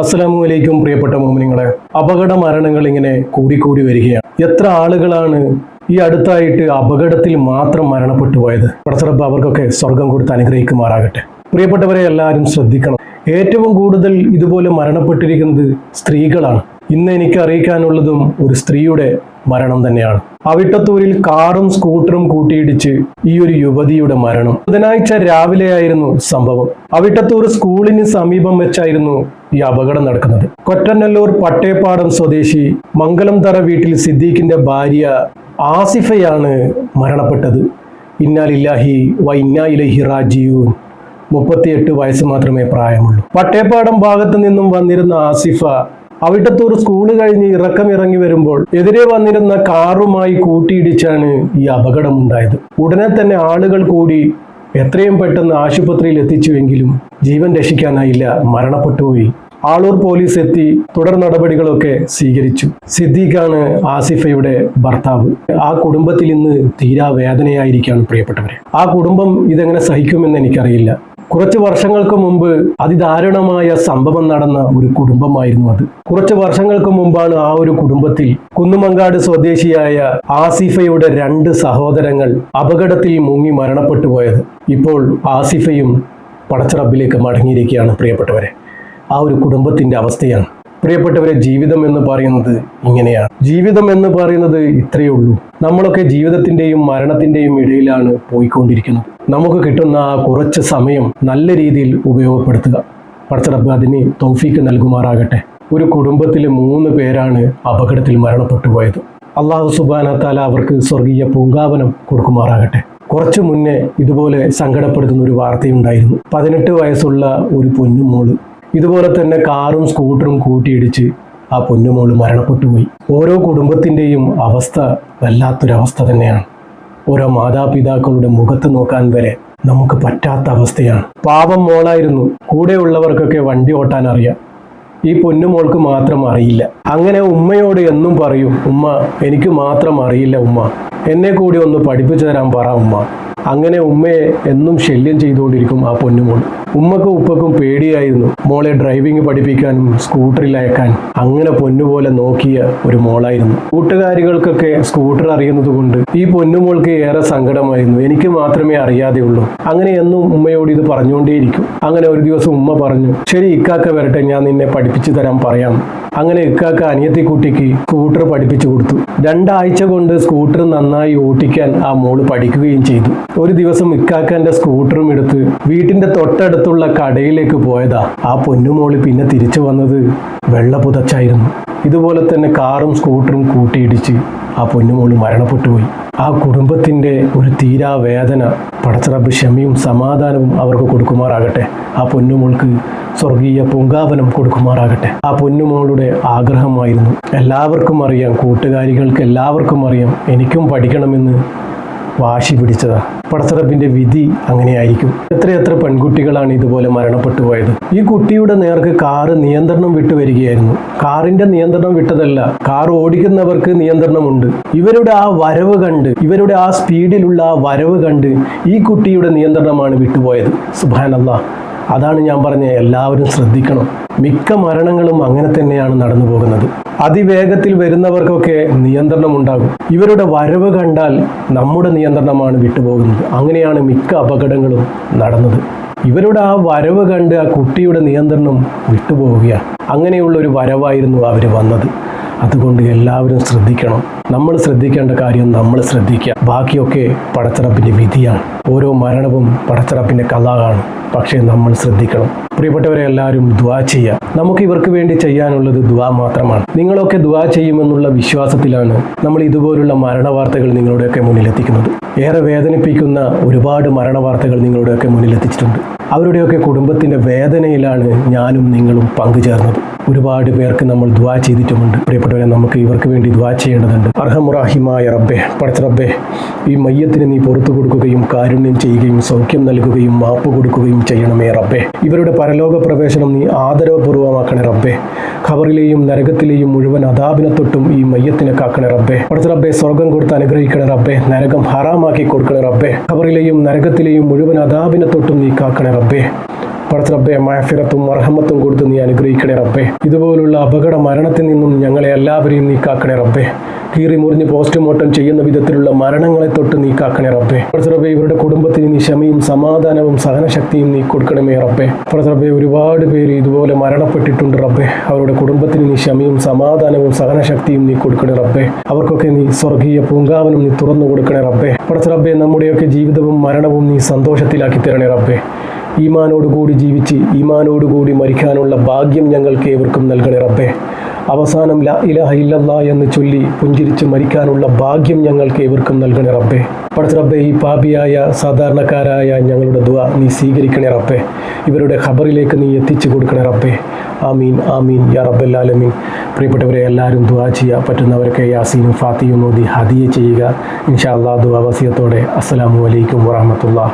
അസ്സലാമു അലൈക്കും പ്രിയപ്പെട്ട മോമിനിങ്ങളെ. അപകട മരണങ്ങൾ ഇങ്ങനെ കൂടിക്കൂടി വരികയാണ്. എത്ര ആളുകളാണ് ഈ അടുത്തായിട്ട് അപകടത്തിൽ മാത്രം മരണപ്പെട്ടു പോയത്? പടച്ചറപ്പ് അവർക്കൊക്കെ സ്വർഗം കൊടുത്ത് അനുഗ്രഹിക്കുമാറാകട്ടെ. പ്രിയപ്പെട്ടവരെ എല്ലാവരും ശ്രദ്ധിക്കണം. ഏറ്റവും കൂടുതൽ ഇതുപോലെ മരണപ്പെട്ടിരിക്കുന്നത് സ്ത്രീകളാണ്. ഇന്ന് എനിക്ക് അറിയിക്കാനുള്ളതും ഒരു സ്ത്രീയുടെ മരണം തന്നെയാണ്. അവിട്ടത്തൂരിൽ കാറും സ്കൂട്ടറും കൂട്ടിയിടിച്ച് ഈ ഒരു യുവതിയുടെ മരണം. ബുധനാഴ്ച രാവിലെയായിരുന്നു സംഭവം. അവിട്ടത്തൂർ സ്കൂളിന് സമീപം വെച്ചായിരുന്നു ഈ അപകടം നടക്കുന്നത്. കൊറ്റനല്ലൂർ പട്ടേപ്പാടം സ്വദേശി മംഗലം തറ വീട്ടിൽ സിദ്ദീഖിന്റെ ഭാര്യ ആസിഫയാണ് മരണപ്പെട്ടത്. ഇന്നാലില്ലാഹി വ ഇന്നാ ഇലൈഹി റാജിയൂൻ മുപ്പത്തിയെട്ട് വയസ്സ് മാത്രമേ പ്രായമുള്ളൂ. പട്ടേപ്പാടം ഭാഗത്ത് നിന്നും വന്നിരുന്ന ആസിഫ അവിട്ടത്തൂർ സ്കൂൾ കഴിഞ്ഞ് ഇറക്കം ഇറങ്ങി വരുമ്പോൾ എതിരെ വന്നിരുന്ന കാറുമായി കൂട്ടിയിടിച്ചാണ് ഈ അപകടം ഉണ്ടായത്. ഉടനെ തന്നെ ആളുകൾ കൂടി എത്രയും പെട്ടെന്ന് ആശുപത്രിയിൽ എത്തിച്ചുവെങ്കിലും ജീവൻ രക്ഷിക്കാനായില്ല മരണപ്പെട്ടുപോയി ആളൂർ പോലീസ് എത്തി തുടർ നടപടികളൊക്കെ സ്വീകരിച്ചു. സിദ്ദീഖാണ് ആസിഫയുടെ ഭർത്താവ്. ആ കുടുംബത്തിൽ ഇന്ന് തീരാ വേദനയായിരിക്കാണ് പ്രിയപ്പെട്ടവരെ. ആ കുടുംബം ഇതെങ്ങനെ സഹിക്കുമെന്ന് എനിക്കറിയില്ല. കുറച്ച് വർഷങ്ങൾക്ക് മുമ്പ് അതിദാരുണമായ സംഭവം നടന്ന ഒരു കുടുംബമായിരുന്നു അത്. കുറച്ച് വർഷങ്ങൾക്ക് മുമ്പാണ് ആ ഒരു കുടുംബത്തിൽ കുന്നുമങ്കാട് സ്വദേശിയായ ആസിഫയുടെ രണ്ട് സഹോദരങ്ങൾ അപകടത്തിൽ മുങ്ങി മരണപ്പെട്ടു പോയത്. ഇപ്പോൾ ആസിഫയും പടച്ചറബിലേക്ക് മടങ്ങിയിരിക്കുകയാണ് പ്രിയപ്പെട്ടവരെ. ആ ഒരു കുടുംബത്തിന്റെ അവസ്ഥയാണ് പ്രിയപ്പെട്ടവരെ ജീവിതം എന്ന് പറയുന്നത് ഇങ്ങനെയാണ്. ജീവിതം എന്ന് പറയുന്നത് ഇത്രയേ ഉള്ളൂ. നമ്മളൊക്കെ ജീവിതത്തിന്റെയും മരണത്തിന്റെയും ഇടയിലാണ് പോയിക്കൊണ്ടിരിക്കുന്നത്. നമുക്ക് കിട്ടുന്ന ആ കുറച്ച് സമയം നല്ല രീതിയിൽ ഉപയോഗപ്പെടുത്തുക. പടച്ചടപ്പ് അതിന് തൗഫീക്ക് നൽകുമാറാകട്ടെ. ഒരു കുടുംബത്തിലെ മൂന്ന് പേരാണ് അപകടത്തിൽ മരണപ്പെട്ടു പോയത്. അള്ളാഹു സുബാന താല അവർക്ക് സ്വർഗീയ പൂങ്കാവനം കൊടുക്കുമാറാകട്ടെ. കുറച്ചു മുന്നേ ഇതുപോലെ സങ്കടപ്പെടുത്തുന്ന ഒരു വാർത്തയുണ്ടായിരുന്നു. പതിനെട്ട് വയസ്സുള്ള ഒരു പൊന്നുമോൾ ഇതുപോലെ തന്നെ കാറും സ്കൂട്ടറും കൂട്ടിയിടിച്ച് ആ പൊന്നുമോൾ മരണപ്പെട്ടുപോയി. ഓരോ കുടുംബത്തിന്റെയും അവസ്ഥ വല്ലാത്തൊരവസ്ഥ തന്നെയാണ്. ഓരോ മാതാപിതാക്കളുടെ മുഖത്ത് നോക്കാൻ വരെ നമുക്ക് പറ്റാത്ത അവസ്ഥയാണ്. പാവം മോളായിരുന്നു. കൂടെയുള്ളവർക്കൊക്കെ വണ്ടി ഓട്ടാൻ അറിയാം. ഈ പൊന്നുമോൾക്ക് മാത്രം അറിയില്ല. അങ്ങനെ ഉമ്മയോട് എന്നും പറയും ഉമ്മ എനിക്ക് മാത്രം അറിയില്ല ഉമ്മ. എന്നെ കൂടി ഒന്ന് പഠിപ്പിച്ചു തരാൻ പറ ഉമ്മ. അങ്ങനെ ഉമ്മയെ എന്നും ശല്യം ചെയ്തുകൊണ്ടിരിക്കും ആ പൊന്നുമോൾ. ഉമ്മക്കും ഉപ്പക്കും പേടിയായിരുന്നു. മോളെ ഡ്രൈവിംഗ് പഠിപ്പിക്കാനും സ്കൂട്ടറിൽ അയക്കാൻ. അങ്ങനെ പൊന്നുപോലെ നോക്കിയ ഒരു മോളായിരുന്നു. കൂട്ടുകാരികൾക്കൊക്കെ സ്കൂട്ടർ അറിയുന്നത് കൊണ്ട് ഈ പൊന്നുമോൾക്ക് ഏറെ സങ്കടമായിരുന്നു. എനിക്ക് മാത്രമേ അറിയാതെയുള്ളൂ. അങ്ങനെ എന്നും ഉമ്മയോട് ഇത് പറഞ്ഞുകൊണ്ടേയിരിക്കും. അങ്ങനെ ഒരു ദിവസം ഉമ്മ പറഞ്ഞു ശരി ഇക്കാക്ക വരട്ടെ ഞാൻ നിന്നെ പഠിപ്പിച്ചു തരാൻ പറയാം. അങ്ങനെ ഇക്കാക്ക അനിയത്തിക്കുട്ടിക്ക് സ്കൂട്ടർ പഠിപ്പിച്ചു കൊടുത്തു. രണ്ടാഴ്ച കൊണ്ട് സ്കൂട്ടർ നന്നായി ഓട്ടിക്കാൻ ആ മോൾ പഠിക്കുകയും ചെയ്തു. ഒരു ദിവസം ഇക്കാക്കന്റെ സ്കൂട്ടറും എടുത്ത് വീട്ടിന്റെ തൊട്ടടുത്തുള്ള കടയിലേക്ക് പോയതാ. ആ പൊന്നുമോൾ പിന്നെ തിരിച്ചു വന്നത് വെള്ള പുതച്ചായിരുന്നു ഇതുപോലെ തന്നെ കാറും സ്കൂട്ടറും കൂട്ടിയിടിച്ച് ആ പൊന്നുമോൾ മരണപ്പെട്ടുപോയി. ആ കുടുംബത്തിന്റെ ഒരു തീരാ വേദന പടച്ചറബ് ക്ഷമയും സമാധാനവും അവർക്ക് കൊടുക്കുമാറാകട്ടെ. ആ പൊന്നുമോൾക്ക് സ്വർഗീയ പൂങ്കാവനം കൊടുക്കുമാറാകട്ടെ. ആ പൊന്നുമോളുടെ ആഗ്രഹമായിരുന്നു. എല്ലാവർക്കും അറിയാം കൂട്ടുകാരികൾക്ക് എല്ലാവർക്കും അറിയാം എനിക്കും പഠിക്കണമെന്ന് വാശി പിടിച്ചതാ. പടച്ചറപ്പിന്റെ വിധി അങ്ങനെയായിരിക്കും. എത്രയെത്ര പെൺകുട്ടികളാണ് ഇതുപോലെ മരണപ്പെട്ടു പോയത്. ഈ കുട്ടിയുടെ നേർക്ക് കാറ് നിയന്ത്രണം വിട്ടു വരികയായിരുന്നു. കാറിന്റെ നിയന്ത്രണം വിട്ടതല്ല കാർ ഓടിക്കുന്നവർക്ക് നിയന്ത്രണമുണ്ട്. ഇവരുടെ ആ വരവ് കണ്ട് ഇവരുടെ ആ സ്പീഡിലുള്ള ആ വരവ് കണ്ട് ഈ കുട്ടിയുടെ നിയന്ത്രണമാണ് വിട്ടുപോയത്. സുബാനല്ലാ അതാണ് ഞാൻ പറഞ്ഞ എല്ലാവരും ശ്രദ്ധിക്കണം. മിക്ക മരണങ്ങളും അങ്ങനെ തന്നെയാണ് നടന്നു പോകുന്നത്. അതിവേഗത്തിൽ വരുന്നവർക്കൊക്കെ നിയന്ത്രണം ഉണ്ടാകും ഇവരുടെ വരവ് കണ്ടാൽ നമ്മുടെ നിയന്ത്രണമാണ് വിട്ടുപോകുന്നത്. അങ്ങനെയാണ് മിക്ക അപകടങ്ങളും നടന്നത്. ഇവരുടെ ആ വരവ് കണ്ട് ആ കുട്ടിയുടെ നിയന്ത്രണം വിട്ടുപോവുകയാണ്. അങ്ങനെയുള്ള ഒരു വരവായിരുന്നു അവർ വന്നത്. അതുകൊണ്ട് എല്ലാവരും ശ്രദ്ധിക്കണം. നമ്മൾ ശ്രദ്ധിക്കേണ്ട കാര്യം നമ്മൾ ശ്രദ്ധിക്കുക. ബാക്കിയൊക്കെ പടച്ചറപ്പിന്റെ വിധിയാണ്. ഓരോ മരണവും പടച്ചറപ്പിന്റെ കലാകാണ് പക്ഷേ നമ്മൾ ശ്രദ്ധിക്കണം. പ്രിയപ്പെട്ടവരെ എല്ലാവരും ദ്വാ ചെയ്യുക. നമുക്ക് ഇവർക്ക് വേണ്ടി ചെയ്യാനുള്ളത് ദ്വാ മാത്രമാണ്. നിങ്ങളൊക്കെ ദ്വാ ചെയ്യുമെന്നുള്ള വിശ്വാസത്തിലാണ് നമ്മൾ ഇതുപോലുള്ള മരണവാർത്തകൾ നിങ്ങളുടെയൊക്കെ മുന്നിലെത്തിക്കുന്നത്. ഏറെ വേദനിപ്പിക്കുന്ന ഒരുപാട് മരണവാർത്തകൾ നിങ്ങളുടെയൊക്കെ മുന്നിലെത്തിച്ചിട്ടുണ്ട്. അവരുടെയൊക്കെ കുടുംബത്തിന്റെ വേദനയിലാണ് ഞാനും നിങ്ങളും പങ്കുചേർന്നത്. ഒരുപാട് പേർക്ക് നമ്മൾ ദ്വാ ചെയ്തിട്ടുമുണ്ട്. പ്രിയപ്പെട്ടവരെ നമുക്ക് ഇവർക്ക് വേണ്ടി ദ്വാ ചെയ്യേണ്ടതുണ്ട്. അർഹമുറാഹിമായ റബ്ബെ പടച്ച റബ്ബെ ഈ മയ്യത്തിന് നീ പുറത്തു കൊടുക്കുകയും കാരുണ്യം ചെയ്യുകയും സൗഖ്യം നൽകുകയും മാപ്പ് കൊടുക്കുകയും ചെയ്യണമേ റബ്ബെ. ഇവരുടെ പരലോക പ്രവേശനം നീ ആദരവപൂർവമാക്കണേ റബ്ബെ. ഖബറിലെയും നരകത്തിലെയും മുഴുവൻ അതാപിനെ തൊട്ടും ഈ മയ്യത്തിനെ കാക്കണേ റബ്ബെ. അടുത്ത റബ്ബെ സ്വർഗം കൊടുത്ത് അനുഗ്രഹിക്കണേ റബ്ബെ. നരകം ഹറാമാക്കി കൊടുക്കണേ റബ്ബെ. ഖബറിലെയും നരകത്തിലെയും മുഴുവൻ അതാപിനെ തൊട്ടും നീ കാക്കണേ റബ്ബെ. പടച്ച റബ്ബെ മാഫിറത്തും മർഹമത്തും കൊടുത്ത് നീ അനുഗ്രഹിക്കണേ റബ്ബെ. ഇതുപോലുള്ള അപകട മരണത്തിൽ നിന്നും ഞങ്ങളെ എല്ലാവരെയും നീ കാക്കണേ റബ്ബെ. കീറി മുറിഞ്ഞ് പോസ്റ്റ്മോർട്ടം ചെയ്യുന്ന വിധത്തിലുള്ള മരണങ്ങളെ തൊട്ട് നീക്കാക്കണേ റബ്ബേ. പടച്ച ഇവരുടെ കുടുംബത്തിന് നീ ക്ഷമയും സമാധാനവും സഹനശക്തിയും നീ കൊടുക്കണമേ റബ്ബെ പ്രസറബെ ഒരുപാട് പേര് ഇതുപോലെ മരണപ്പെട്ടിട്ടുണ്ട് റബ്ബെ. അവരുടെ കുടുംബത്തിന് നീ ക്ഷമയും സമാധാനവും സഹനശക്തിയും നീ കൊടുക്കണേ റബ്ബെ. അവർക്കൊക്കെ നീ സ്വർഗീയ പൂങ്കാവനം നീ തുറന്നു കൊടുക്കണേ റബ്ബെ. പ്രസറബെ നമ്മുടെയൊക്കെ ജീവിതവും മരണവും നീ സന്തോഷത്തിലാക്കി തരണേ റബ്ബെ. ഈമാനോടുകൂടി ജീവിച്ച് ഈമാനോടുകൂടി മരിക്കാനുള്ള ഭാഗ്യം ഞങ്ങൾക്ക് ഏവർക്കും നൽകണേ റബ്ബെ. അവസാനം ലാ ഇലാഹ ഇല്ലല്ലാ എന്ന് ചൊല്ലി പുഞ്ചിരിച്ച് മരിക്കാനുള്ള ഭാഗ്യം ഞങ്ങൾക്ക് ഇവർക്കും നൽകണേ റബ്ബേ. പടച്ച റബ്ബെ ഈ പാപിയായ സാധാരണക്കാരായ ഞങ്ങളുടെ ദുവ നീ സ്വീകരിക്കണേ റബ്ബേ. ഇവരുടെ ഖബറിലേക്ക് നീ എത്തിച്ചു കൊടുക്കണേ റബ്ബേ. ആമീൻ ആമീൻ യാ റബ്ബല്ലാലമീൻ പ്രിയപ്പെട്ടവരെ എല്ലാവരും ദുവാ ചെയ്യുക പറ്റുന്നവരൊക്കെ യാസീനും ഫാത്തിയും മോദി ഹദിയ ചെയ്യുക. ഇൻഷാ അള്ളാഹ് ദുവാ വസിയത്തോടെ. അസ്സലാമു അലൈക്കും വറഹമത്തുള്ള